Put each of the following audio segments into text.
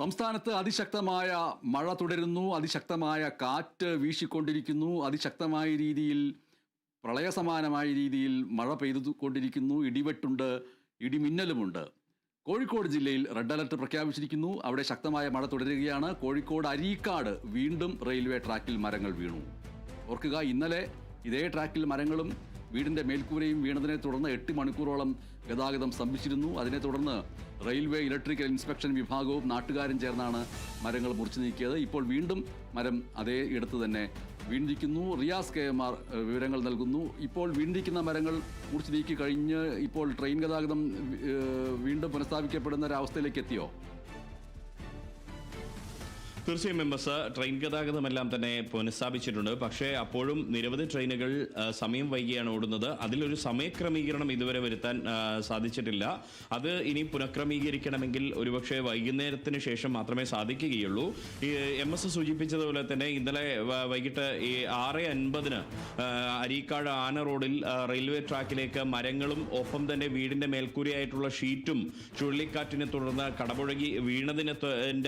സംസ്ഥാനത്ത് അതിശക്തമായ മഴ തുടരുന്നു അതിശക്തമായ കാറ്റ് വീശിക്കൊണ്ടിരിക്കുന്നു അതിശക്തമായ രീതിയിൽ പ്രളയസമാനമായ രീതിയിൽ മഴ പെയ്തുകൊണ്ടിരിക്കുന്നു ഇടിവെട്ടുണ്ട് ഇടിമിന്നലുമുണ്ട്. കോഴിക്കോട് ജില്ലയിൽ റെഡ് അലർട്ട് പ്രഖ്യാപിച്ചിരിക്കുന്നു അവിടെ ശക്തമായ മഴ തുടരുകയാണ്. കോഴിക്കോട് അരീക്കാട് വീണ്ടും റെയിൽവേ ട്രാക്കിൽ മരങ്ങൾ വീണു. ഓർക്കുക ഇന്നലെ ഇതേ ട്രാക്കിൽ മരങ്ങളും വീടിന്റെ മേൽക്കൂരയും വീണതിനെ തുടർന്ന് എട്ട് മണിക്കൂറോളം ഗതാഗതം സ്തംഭിച്ചിരുന്നു. അതിനെ തുടർന്ന് റെയിൽവേ ഇലക്ട്രിക്കൽ ഇൻസ്പെക്ഷൻ വിഭാഗവും നാട്ടുകാരും ചേർന്നാണ് മരങ്ങൾ മുറിച്ചു നീക്കിയത്. ഇപ്പോൾ വീണ്ടും മരം അതേ ഇടത്ത് തന്നെ വീണ്ടിരിക്കുന്നു റിയാസ് കെ എം ആർ വിവരങ്ങൾ നൽകുന്നു. ഇപ്പോൾ വീണ്ടിരിക്കുന്ന മരങ്ങൾ മുറിച്ചു നീക്കി കഴിഞ്ഞ് ഇപ്പോൾ ട്രെയിൻ ഗതാഗതം വീണ്ടും പുനഃസ്ഥാപിക്കപ്പെടുന്ന ഒരവസ്ഥയിലേക്ക് എത്തിയോ? തീർച്ചയായും മെമ്പേഴ്സ് ട്രെയിൻ ഗതാഗതമെല്ലാം തന്നെ പുനഃസ്ഥാപിച്ചിട്ടുണ്ട്. പക്ഷേ അപ്പോഴും നിരവധി ട്രെയിനുകൾ സമയം വൈകിയാണ് ഓടുന്നത്. അതിലൊരു സമയക്രമീകരണം ഇതുവരെ വരുത്താൻ സാധിച്ചിട്ടില്ല. അത് ഇനി പുനഃക്രമീകരിക്കണമെങ്കിൽ ഒരുപക്ഷെ വൈകുന്നേരത്തിന് ശേഷം മാത്രമേ സാധിക്കുകയുള്ളൂ. എം എസ് സൂചിപ്പിച്ചതുപോലെ തന്നെ ഇന്നലെ വൈകിട്ട് ഈ ആറ് അൻപതിന് അരീക്കാട് ആന റോഡിൽ റെയിൽവേ ട്രാക്കിലേക്ക് മരങ്ങളും ഒപ്പം തന്നെ വീടിന്റെ മേൽക്കൂരയായിട്ടുള്ള ഷീറ്റും ചുഴലിക്കാറ്റിനെ തുടർന്ന് കടപുഴകി വീണതിനെ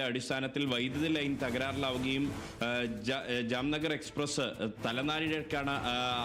അടിസ്ഥാനത്തിൽ വൈദ്യുതി ലൈൻ തകരാറിലാവുകയും ആ, ജ- ജാംനഗർ എക്സ്പ്രസ് തലനാരിഴക്കാണ്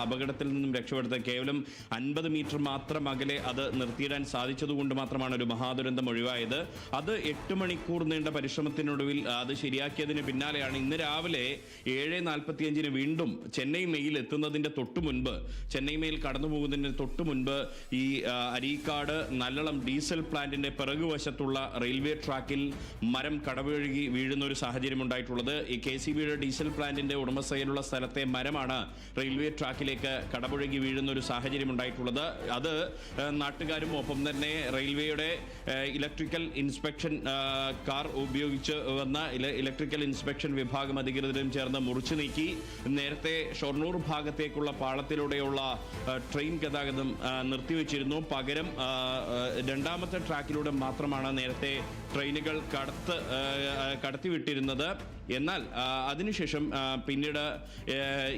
അപകടത്തിൽ നിന്നും രക്ഷപ്പെടുത്തത്. കേവലം അൻപത് മീറ്റർ മാത്രം അകലെ അത് നിർത്തിയിടാൻ സാധിച്ചതുകൊണ്ട് മാത്രമാണ് ഒരു മഹാദുരന്തം ഒഴിവായത്. അത് എട്ട് മണിക്കൂർ നീണ്ട പരിശ്രമത്തിനൊടുവിൽ അത് ശരിയാക്കിയതിന് പിന്നാലെയാണ് ഇന്ന് രാവിലെ ഏഴ് നാൽപ്പത്തിയഞ്ചിന് വീണ്ടും ചെന്നൈ മെയിൽ എത്തുന്നതിന്റെ തൊട്ടു മുൻപ് ചെന്നൈ മെയിൽ കടന്നു പോകുന്നതിന് തൊട്ടു മുൻപ് ഈ അരീക്കാട് നല്ലളം ഡീസൽ പ്ലാന്റിന്റെ പിറകുവശത്തുള്ള റെയിൽവേ ട്രാക്കിൽ മരം കടപുഴകി വീഴുന്ന ഒരു സാഹചര്യം ഉണ്ടായിട്ടുള്ളത് ഈ കെ സി ബിയുടെ ഡീസൽ പ്ലാന്റിന്റെ ഉടമസ്ഥയിലുള്ള സ്ഥലത്തെ മരമാണ് റെയിൽവേ ട്രാക്കിലേക്ക് കടപുഴകി വീഴുന്ന ഒരു സാഹചര്യം ഉണ്ടായിട്ടുള്ളത് അത് നാട്ടുകാരും ഒപ്പം തന്നെ റെയിൽവേയുടെ ഇലക്ട്രിക്കൽ ഇൻസ്പെക്ഷൻ കാർ ഉപയോഗിച്ച് വന്ന ഇലക്ട്രിക്കൽ ഇൻസ്പെക്ഷൻ വിഭാഗം അധികൃതരും ചേർന്ന് മുറിച്ചു നീക്കി. നേരത്തെ ഷൊർണൂർ ഭാഗത്തേക്കുള്ള പാളത്തിലൂടെയുള്ള ട്രെയിൻ ഗതാഗതം നിർത്തിവെച്ചിരുന്നു. പകരം രണ്ടാമത്തെ ട്രാക്കിലൂടെ മാത്രമാണ് നേരത്തെ ട്രെയിനുകൾ കടത്ത് ആ, ആ, കടത്തിവിട്ടിരുന്നത് എന്നാൽ അതിനുശേഷം പിന്നീട്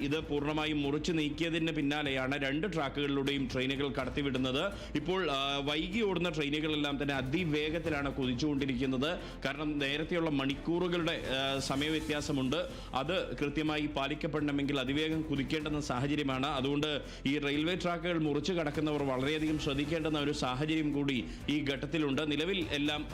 ഇത് പൂർണമായും മുറിച്ചു നീക്കിയതിന് പിന്നാലെയാണ് രണ്ട് ട്രാക്കുകളിലൂടെയും ട്രെയിനുകൾ കടത്തിവിടുന്നത്. ഇപ്പോൾ വൈകി ഓടുന്ന ട്രെയിനുകളെല്ലാം തന്നെ അതിവേഗത്തിലാണ് കുതിച്ചുകൊണ്ടിരിക്കുന്നത്. കാരണം നേരത്തെയുള്ള മണിക്കൂറുകളുടെ സമയവ്യത്യാസമുണ്ട്. അത് കൃത്യമായി പാലിക്കപ്പെടണമെങ്കിൽ അതിവേഗം കുതിക്കേണ്ടെന്ന സാഹചര്യമാണ്. അതുകൊണ്ട് ഈ റെയിൽവേ ട്രാക്കുകൾ മുറിച്ചു കടക്കുന്നവർ വളരെയധികം ശ്രദ്ധിക്കേണ്ടുന്ന ഒരു സാഹചര്യം കൂടി ഈ ഘട്ടത്തിലുണ്ട്. നിലവിൽ എല്ലാം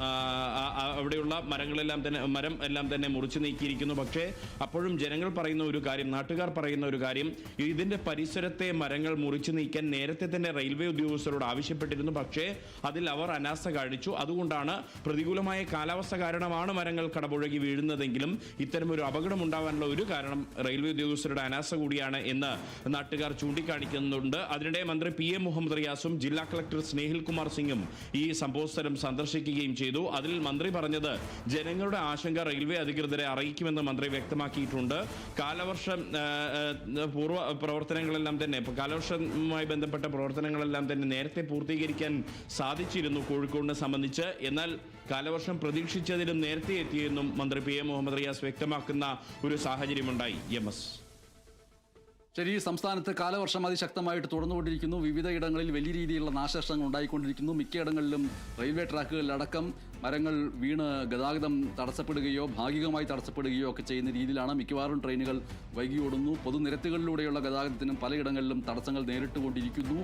അവിടെയുള്ള മരങ്ങളെല്ലാം തന്നെ മരം എല്ലാം തന്നെ മുറിച്ചു നീക്കിയിരിക്കുന്നു പക്ഷേ അപ്പോഴും ജനങ്ങൾ പറയുന്ന ഒരു കാര്യം നാട്ടുകാർ പറയുന്ന ഒരു കാര്യം ഇതിന്റെ പരിസരത്തെ മരങ്ങൾ മുറിച്ചു നീക്കാൻ നേരത്തെ തന്നെ റെയിൽവേ ഉദ്യോഗസ്ഥരോട് ആവശ്യപ്പെട്ടിരുന്നു. പക്ഷേ അതിൽ അവർ അനാസ്ഥ കാണിച്ചു. അതുകൊണ്ടാണ് പ്രതികൂലമായ കാലാവസ്ഥ കാരണമാണ് മരങ്ങൾ കടപുഴകി വീഴുന്നതെങ്കിലും ഇത്തരം ഒരു അപകടം ഉണ്ടാവാനുള്ള ഒരു കാരണം റെയിൽവേ ഉദ്യോഗസ്ഥരുടെ അനാസ കൂടിയാണ് എന്ന് നാട്ടുകാർ ചൂണ്ടിക്കാണിക്കുന്നുണ്ട്. അതിനിടെ മന്ത്രി പി എം മുഹമ്മദ് റിയാസും ജില്ലാ കളക്ടർ സ്നേഹിൽ കുമാർ സിംഗും ഈ സംഭവസ്ഥലം സന്ദർശിക്കുകയും ചെയ്തു. അതിൽ മന്ത്രി പറഞ്ഞത് ജനങ്ങളുടെ ആശങ്ക റെയിൽവേ അധികൃതരെ അറിയിക്കുമെന്ന് മന്ത്രി വ്യക്തമാക്കിയിട്ടുണ്ട്. കാലവർഷ പൂർവ പ്രവർത്തനങ്ങളെല്ലാം തന്നെ കാലവർഷവുമായി ബന്ധപ്പെട്ട പ്രവർത്തനങ്ങളെല്ലാം തന്നെ നേരത്തെ പൂർത്തീകരിക്കാൻ സാധിച്ചിരുന്നു കോഴിക്കോടിനെ സംബന്ധിച്ച്. എന്നാൽ കാലവർഷം പ്രതീക്ഷിച്ചതിലും നേരത്തെ എത്തിയെന്നും മന്ത്രി പി എ മുഹമ്മദ് റിയാസ് വ്യക്തമാക്കുന്ന ഒരു സാഹചര്യമുണ്ടായി. M S. ശരി ഈ സംസ്ഥാനത്ത് കാലവർഷം അതിശക്തമായിട്ട് തുടർന്നുകൊണ്ടിരിക്കുന്നു. വിവിധ ഇടങ്ങളിൽ വലിയ രീതിയിലുള്ള നാശനഷ്ടങ്ങൾ ഉണ്ടായിക്കൊണ്ടിരിക്കുന്നു. മിക്കയിടങ്ങളിലും റെയിൽവേ ട്രാക്കുകളിലടക്കം മരങ്ങൾ വീണ് ഗതാഗതം തടസ്സപ്പെടുകയോ ഭാഗികമായി തടസ്സപ്പെടുകയോ ഒക്കെ ചെയ്യുന്ന രീതിയിലാണ് മിക്കവാറും ട്രെയിനുകൾ വൈകി ഓടുന്നു പൊതുനിരത്തുകളിലൂടെയുള്ള ഗതാഗതത്തിനും പലയിടങ്ങളിലും തടസ്സങ്ങൾ നേരിട്ടുകൊണ്ടിരിക്കുന്നു.